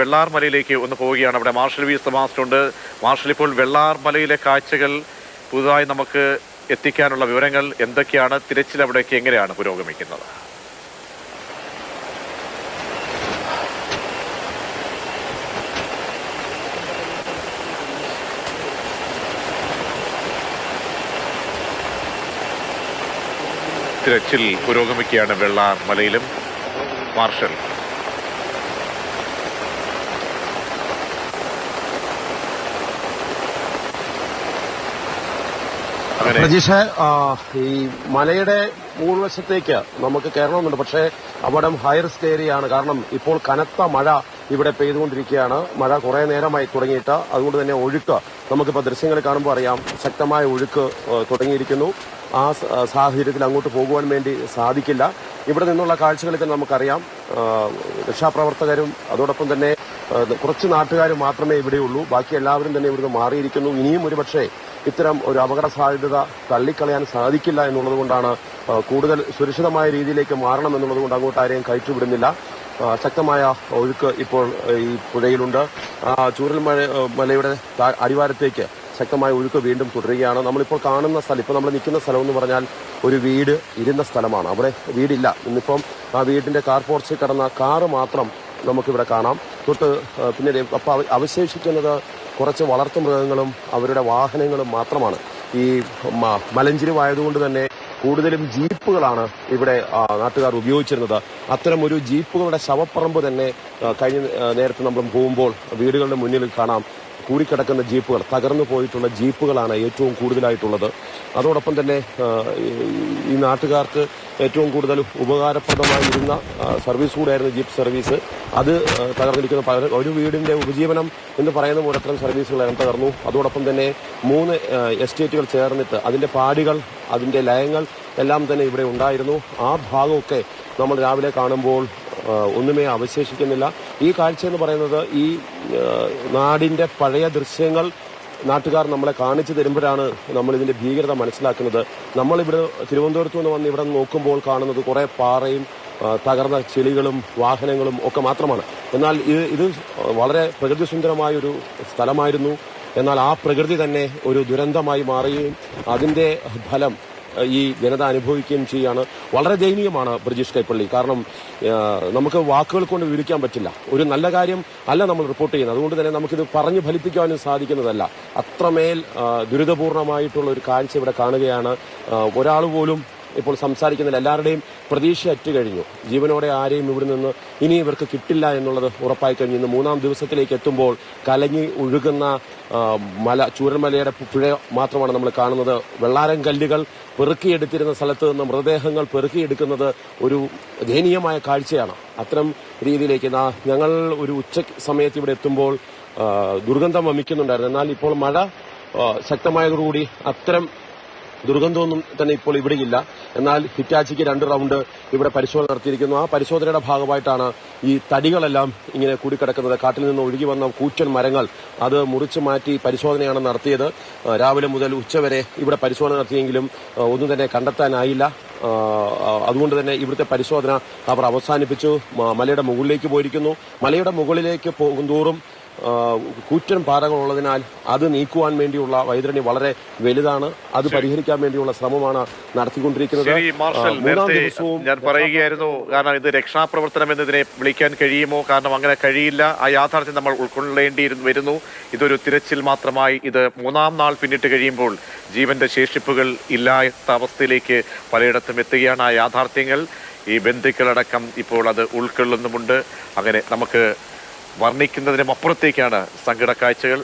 വെള്ളാർ മലയിലേക്ക് ഒന്ന് പോവുകയാണ്. അവിടെ മാർഷൽ വി ഉണ്ട് മാർഷൽ ഇപ്പോൾ വെള്ളാർമലയിലെ കാഴ്ചകൾ പുതുതായി നമുക്ക് എത്തിക്കാനുള്ള വിവരങ്ങൾ എന്തൊക്കെയാണ്? തിരച്ചിൽ അവിടേക്ക് എങ്ങനെയാണ് പുരോഗമിക്കുന്നത്? തിരച്ചിൽ പുരോഗമിക്കുകയാണ് വെള്ളാർ മലയിലും. മാർഷൽ. പ്രജീഷ് ഈ മലയുടെ മുകൾവശത്തേക്ക് നമുക്ക് കയറണമെന്നുണ്ട്. പക്ഷേ അവിടം ഹയർ റിസ്ക് ഏരിയയാണ് കാരണം ഇപ്പോൾ കനത്ത മഴ ഇവിടെ പെയ്തുകൊണ്ടിരിക്കുകയാണ്. മഴ കുറെ നേരമായി തുടങ്ങിയിട്ട്. അതുകൊണ്ട് തന്നെ ഒഴുക്ക് നമുക്കിപ്പോൾ ദൃശ്യങ്ങൾ കാണുമ്പോൾ അറിയാം. ശക്തമായ ഒഴുക്ക് തുടങ്ങിയിരിക്കുന്നു. ആ സാഹചര്യത്തിൽ അങ്ങോട്ട് പോകുവാൻ വേണ്ടി സാധിക്കില്ല. ഇവിടെ നിന്നുള്ള കാഴ്ചകളൊക്കെ നമുക്കറിയാം. രക്ഷാപ്രവർത്തകരും അതോടൊപ്പം തന്നെ കുറച്ച് നാട്ടുകാർ മാത്രമേ ഇവിടെയുള്ളൂ. ബാക്കി എല്ലാവരും തന്നെ ഇവിടുന്ന് മാറിയിരിക്കുന്നു. ഇനിയും ഒരുപക്ഷെ ഇത്തരം ഒരു അപകട സാധ്യത തള്ളിക്കളയാൻ സാധിക്കില്ല എന്നുള്ളതുകൊണ്ടാണ് കൂടുതൽ സുരക്ഷിതമായ രീതിയിലേക്ക് മാറണം എന്നുള്ളതുകൊണ്ട് അങ്ങോട്ട് ആരെയും കയറ്റിവിടുന്നില്ല. ശക്തമായ ഒഴുക്ക് ഇപ്പോൾ ഈ പുഴയിലുണ്ട്. ചൂരൽ മലയുടെ അടിവാരത്തേക്ക് ശക്തമായ ഒഴുക്ക് വീണ്ടും തുടരുകയാണ്. നമ്മളിപ്പോൾ കാണുന്ന സ്ഥലം ഇപ്പോൾ നമ്മൾ നിൽക്കുന്ന സ്ഥലം എന്ന് പറഞ്ഞാൽ ഒരു വീട് ഇരുന്ന സ്ഥലമാണ്. അവിടെ വീടില്ല. ഇന്നിപ്പം ആ വീടിന്റെ കാർ പോർച്ചിൽ കിടന്ന കാറ് മാത്രം നമുക്കിവിടെ കാണാം. തൊട്ട് പിന്നെ അപ്പോൾ അവശേഷിക്കുന്നത് കുറച്ച് വളർത്തു മൃഗങ്ങളും അവരുടെ വാഹനങ്ങളും മാത്രമാണ്. ഈ മലഞ്ചിരിവായതുകൊണ്ട് തന്നെ കൂടുതലും ജീപ്പുകളാണ് ഇവിടെ നാട്ടുകാർ ഉപയോഗിച്ചിരുന്നത്. അത്തരം ഒരു ജീപ്പുകളുടെ ശവപ്പറമ്പ് തന്നെ കഴിഞ്ഞ നേരത്തെ നമ്മൾ പോകുമ്പോൾ വീടുകളുടെ മുന്നിൽ കാണാം. കൂടിക്കിടക്കുന്ന ജീപ്പുകൾ തകർന്നു പോയിട്ടുള്ള ജീപ്പുകളാണ് ഏറ്റവും കൂടുതലായിട്ടുള്ളത്. അതോടൊപ്പം തന്നെ ഈ- നാട്ടുകാർക്ക് ഏറ്റവും കൂടുതൽ ഉപകാരപ്രദമായിരുന്ന സർവീസ് കൂടെയായിരുന്നു ജീപ്പ് സർവീസ്. അത് തകർന്നിരിക്കുന്ന ഒരു വീടിന്റെ ഉപജീവനം എന്ന് പറയുന്ന പോലെ അത്തരം സർവീസുകളെല്ലാം തകർന്നു. അതോടൊപ്പം തന്നെ മൂന്ന് എസ്റ്റേറ്റുകൾ ചേർന്നിട്ട് അതിന്റെ പാടികൾ അതിന്റെ ലയങ്ങൾ എല്ലാം തന്നെ ഇവിടെ ഉണ്ടായിരുന്നു. ആ ഭാഗമൊക്കെ നമ്മൾ രാവിലെ കാണുമ്പോൾ ഒന്നുമേ അവശേഷിക്കുന്നില്ല. ഈ കാഴ്ച എന്ന് പറയുന്നത് ഈ നാടിന്റെ പഴയ ദൃശ്യങ്ങൾ നാട്ടുകാർ നമ്മളെ കാണിച്ചു തരുമ്പോഴാണ് നമ്മൾ ഇതിന്റെ ഭീകരത മനസ്സിലാക്കുന്നത്. നമ്മൾ ഇവിടെ തിരുവനന്തപുരത്ത് നിന്ന് വന്ന് ഇവിടെ നോക്കുമ്പോൾ കാണുന്നത് കുറെ പാറയും തകർന്ന ചെളികളും വാഹനങ്ങളും ഒക്കെ മാത്രമാണ്. എന്നാൽ ഇത് ഇത് വളരെ പ്രകൃതി സുന്ദരമായ ഒരു സ്ഥലമായിരുന്നു. എന്നാൽ ആ പ്രകൃതി തന്നെ ഒരു ദുരന്തമായി മാറുകയും അതിന്റെ ഫലം ഈ ജനത അനുഭവിക്കുകയും ചെയ്യുകയാണ്. വളരെ ദയനീയമാണ് ബ്രിജീഷ് കൈപ്പള്ളി. കാരണം നമുക്ക് വാക്കുകൾ കൊണ്ട് വിവരിക്കാൻ പറ്റില്ല. ഒരു നല്ല കാര്യം അല്ല നമ്മൾ റിപ്പോർട്ട് ചെയ്യുന്നത്. അതുകൊണ്ട് തന്നെ നമുക്കിത് പറഞ്ഞു ഫലിപ്പിക്കാനും സാധിക്കുന്നതല്ല. അത്രമേൽ ദുരിതപൂർണമായിട്ടുള്ള ഒരു കാഴ്ച ഇവിടെ കാണുകയാണ്. ഒരാൾ പോലും ഇപ്പോൾ സംസാരിക്കുന്നില്ല എല്ലാവരുടെയും പ്രതീക്ഷ അറ്റു കഴിഞ്ഞു ജീവനോടെ ആരെയും ഇവിടെ നിന്ന് ഇനി ഇവർക്ക് കിട്ടില്ല എന്നുള്ളത് ഉറപ്പായി കഴിഞ്ഞു. ഇന്ന് മൂന്നാം ദിവസത്തിലേക്ക് എത്തുമ്പോൾ കലങ്ങി ഒഴുകുന്ന മല ചൂരൽമലയുടെ പുഴ മാത്രമാണ് നമ്മൾ കാണുന്നത്. വെള്ളാരം കല്ലുകൾ പെറുക്കിയെടുത്തിരുന്ന സ്ഥലത്ത് നിന്ന് മൃതദേഹങ്ങൾ പെറുക്കിയെടുക്കുന്നത് ഒരു ദയനീയമായ കാഴ്ചയാണ്. അത്തരം രീതിയിലേക്ക് ഞങ്ങൾ ഒരു ഉച്ച സമയത്ത് ഇവിടെ എത്തുമ്പോൾ ദുർഗന്ധം വമിക്കുന്നുണ്ടായിരുന്നു. എന്നാൽ ഇപ്പോൾ മഴ ശക്തമായതോടുകൂടി അത്തരം ദുർഗന്ധമൊന്നും തന്നെ ഇപ്പോൾ ഇവിടെയില്ല. എന്നാൽ ഹിറ്റാച്ചിക്ക് രണ്ട് റൗണ്ട് ഇവിടെ പരിശോധന നടത്തിയിരിക്കുന്നു. ആ പരിശോധനയുടെ ഭാഗമായിട്ടാണ് ഈ തടികളെല്ലാം ഇങ്ങനെ കൂടിക്കിടക്കുന്നത്. കാട്ടിൽ നിന്ന് ഒഴുകി വന്ന കൂറ്റൻ മരങ്ങൾ അത് മുറിച്ചു മാറ്റി പരിശോധനയാണ് നടത്തിയത്. രാവിലെ മുതൽ ഉച്ചവരെ ഇവിടെ പരിശോധന നടത്തിയെങ്കിലും ഒന്നും തന്നെ കണ്ടെത്താനായില്ല. അതുകൊണ്ട് തന്നെ ഇവിടുത്തെ പരിശോധന അവർ അവസാനിപ്പിച്ചു. മലയുടെ മുകളിലേക്ക് പോയിരിക്കുന്നു. മലയുടെ മുകളിലേക്ക് പോകുന്തോറും കൂറ്റൻ പാറകളുള്ളതിനാൽ അത് നീക്കുവാൻ വേണ്ടിയുള്ള വൈതരണി വളരെ വലുതാണ്. അത് പരിഹരിക്കാൻ വേണ്ടിയുള്ള ശ്രമമാണ് നടത്തിക്കൊണ്ടിരിക്കുന്നത്. ഞാൻ പറയുകയായിരുന്നു കാരണം ഇത് രക്ഷാപ്രവർത്തനം എന്നതിനെ വിളിക്കാൻ കഴിയുമോ? കാരണം അങ്ങനെ കഴിയില്ല. ആ യാഥാർത്ഥ്യം നമ്മൾ ഉൾക്കൊള്ളേണ്ടി വരുന്നു. ഇതൊരു തിരച്ചിൽ മാത്രമായി ഇത് മൂന്നാം നാൾ പിന്നിട്ട് കഴിയുമ്പോൾ ജീവന്റെ ശേഷിപ്പുകൾ ഇല്ലാത്ത അവസ്ഥയിലേക്ക് പലയിടത്തും എത്തുകയാണ് ആ യാഥാർത്ഥ്യങ്ങൾ. ഈ ബന്ധുക്കളടക്കം ഇപ്പോൾ അത് ഉൾക്കൊള്ളുന്നുമുണ്ട്. അങ്ങനെ നമുക്ക് വർണിക്കുന്നതിനും അപ്പുറത്തേക്കാണ് സങ്കട കാഴ്ചകൾ.